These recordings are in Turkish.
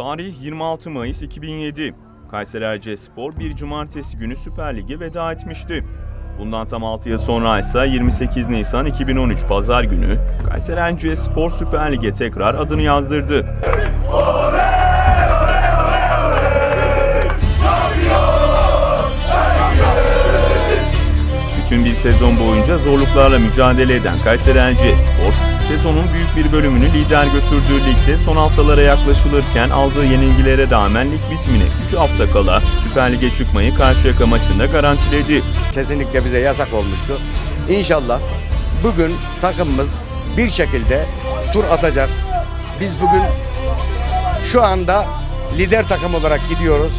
Tarih 26 Mayıs 2007. Kayseri Erciyesspor bir cumartesi günü Süper Lig'e veda etmişti. Bundan tam 6 yıl sonra ise 28 Nisan 2013 Pazar günü Kayseri Erciyesspor Süper Lig'e tekrar adını yazdırdı. Bütün bir sezon boyunca zorluklarla mücadele eden Kayseri Erciyesspor, sezonun büyük bir bölümünü lider götürdüğü ligde son haftalara yaklaşılırken aldığı yenilgilere rağmen lig bitimine 3 hafta kala Süper Lig'e çıkmayı Karşıyaka maçında garantiledi. kesinlikle bize yasak olmuştu. İnşallah bugün takımımız bir şekilde tur atacak. Biz bugün şu anda lider takım olarak gidiyoruz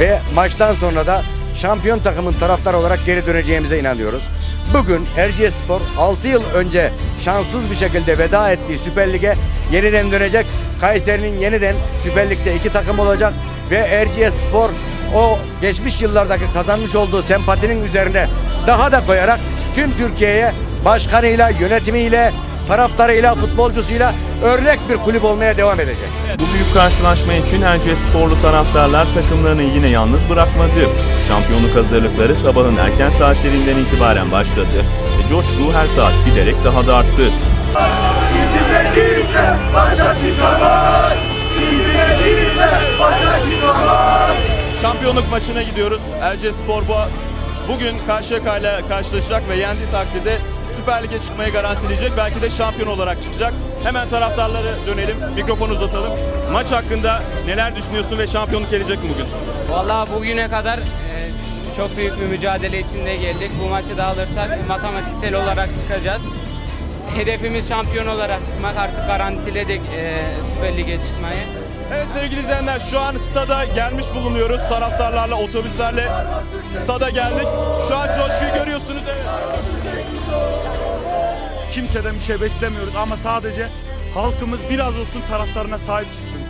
ve maçtan sonra da şampiyon takımın taraftar olarak geri döneceğimize inanıyoruz. Bugün Erciyesspor 6 yıl önce şanssız bir şekilde veda ettiği Süper Lig'e yeniden dönecek. Kayseri'nin yeniden Süper Lig'de iki takım olacak ve Erciyesspor o geçmiş yıllardaki kazanmış olduğu sempatinin üzerine daha da koyarak tüm Türkiye'ye başkanıyla, yönetimiyle, taraftarıyla, futbolcusuyla örnek bir kulüp olmaya devam edecek. Bu büyük karşılaşma için Erciyessporlu taraftarlar takımlarını yine yalnız bırakmadı. Şampiyonluk hazırlıkları sabahın erken saatlerinden itibaren başladı ve coşku her saat giderek daha da arttı. İzmir'de kimse başa çıkamaz. İzmir'de kimse başa çıkamaz. Şampiyonluk maçına gidiyoruz. Erciyesspor bu bugün Karşıyaka ile karşılaşacak ve yendiği takdirde Süper Lig'e çıkmayı garantileyecek. Belki de şampiyon olarak çıkacak. Hemen taraftarlara dönelim. Mikrofonu uzatalım. Maç hakkında neler düşünüyorsun ve şampiyonluk gelecek mi bugün? Vallahi bugüne kadar e, çok büyük bir mücadele içinde geldik. Bu maçı da alırsak matematiksel olarak çıkacağız. Hedefimiz şampiyon olarak çıkmak. Artık garantiledik e, Süper Lig'e çıkmayı. Evet sevgili izleyenler şu an stada gelmiş bulunuyoruz. Taraftarlarla, otobüslerle stada geldik. Şu an coşkuyu görüyorsunuz. Evet. Kimseden bir şey beklemiyoruz ama sadece halkımız biraz olsun taraftarına sahip çıksın.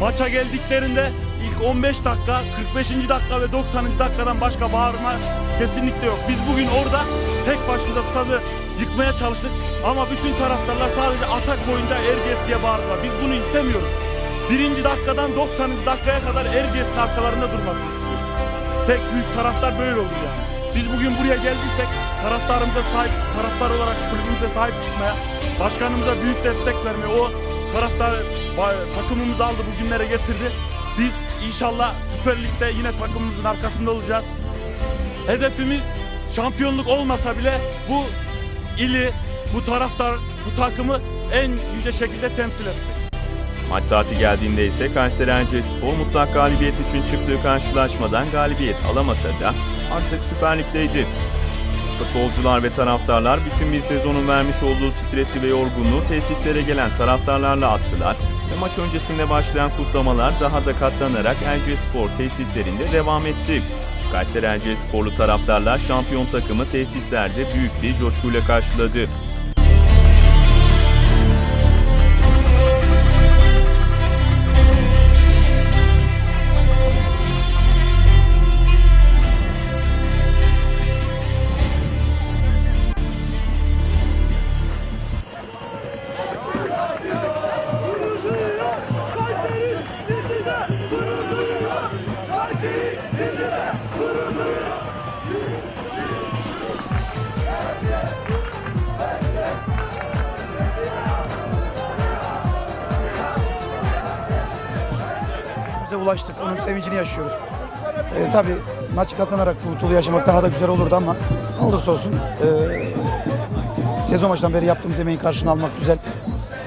Maça geldiklerinde ilk 15 dakika, 45. dakika ve 90. dakikadan başka bağırma kesinlikle yok. Biz bugün orada tek başımıza stadı yıkmaya çalıştık ama bütün taraftarlar sadece atak boyunca Erciyes diye bağırdılar. Biz bunu istemiyoruz. Birinci dakikadan 90. dakikaya kadar Erciyes'in arkalarında durmasını istiyoruz. Tek büyük taraftar böyle olur yani. Biz bugün buraya geldiysek taraftarımıza sahip, taraftar olarak kulübümüze sahip çıkmaya, başkanımıza büyük destek vermeye, o taraftar takımımızı aldı bugünlere getirdi. Biz inşallah Süper Lig'de yine takımımızın arkasında olacağız. Hedefimiz şampiyonluk olmasa bile bu ili, bu taraftar, bu takımı en yüce şekilde temsil etmek. Maç saati geldiğinde ise Kayseri Erciyesspor mutlak galibiyet için çıktığı karşılaşmadan galibiyet alamasa da artık Süper Lig'deydi. Futbolcular ve taraftarlar bütün bir sezonun vermiş olduğu stresi ve yorgunluğu tesislere gelen taraftarlarla attılar ve maç öncesinde başlayan kutlamalar daha da katlanarak Erciyesspor tesislerinde devam etti. Kayseri Erciyesporlu taraftarlar şampiyon takımı tesislerde büyük bir coşkuyla karşıladı. Ulaştık. Onun sevincini yaşıyoruz. Ee, tabii maçı kazanarak bu mutluluğu yaşamak daha da güzel olurdu ama ne olursa olsun ee, sezon başından beri yaptığımız emeğin karşılığını almak güzel.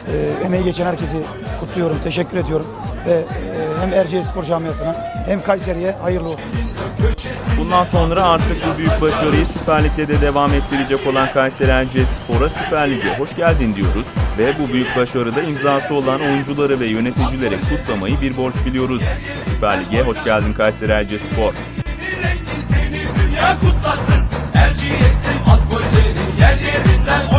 Ee, emeği geçen herkesi kutluyorum, teşekkür ediyorum. Ve ee, hem Erciyesspor camiasına hem Kayseri'ye hayırlı olsun. Bundan sonra artık bu büyük başarıyı Süper Lig'de de devam ettirecek olan Kayseri Erciyespor'a Süper Lig'e hoş geldin diyoruz ve bu büyük başarıda imzası olan oyuncuları ve yöneticileri kutlamayı bir borç biliyoruz. Süper Lig'e hoş geldin Kayseri Erciyespor. Seni dünya kutlasın. Erciyes'in at golleri yer yerinden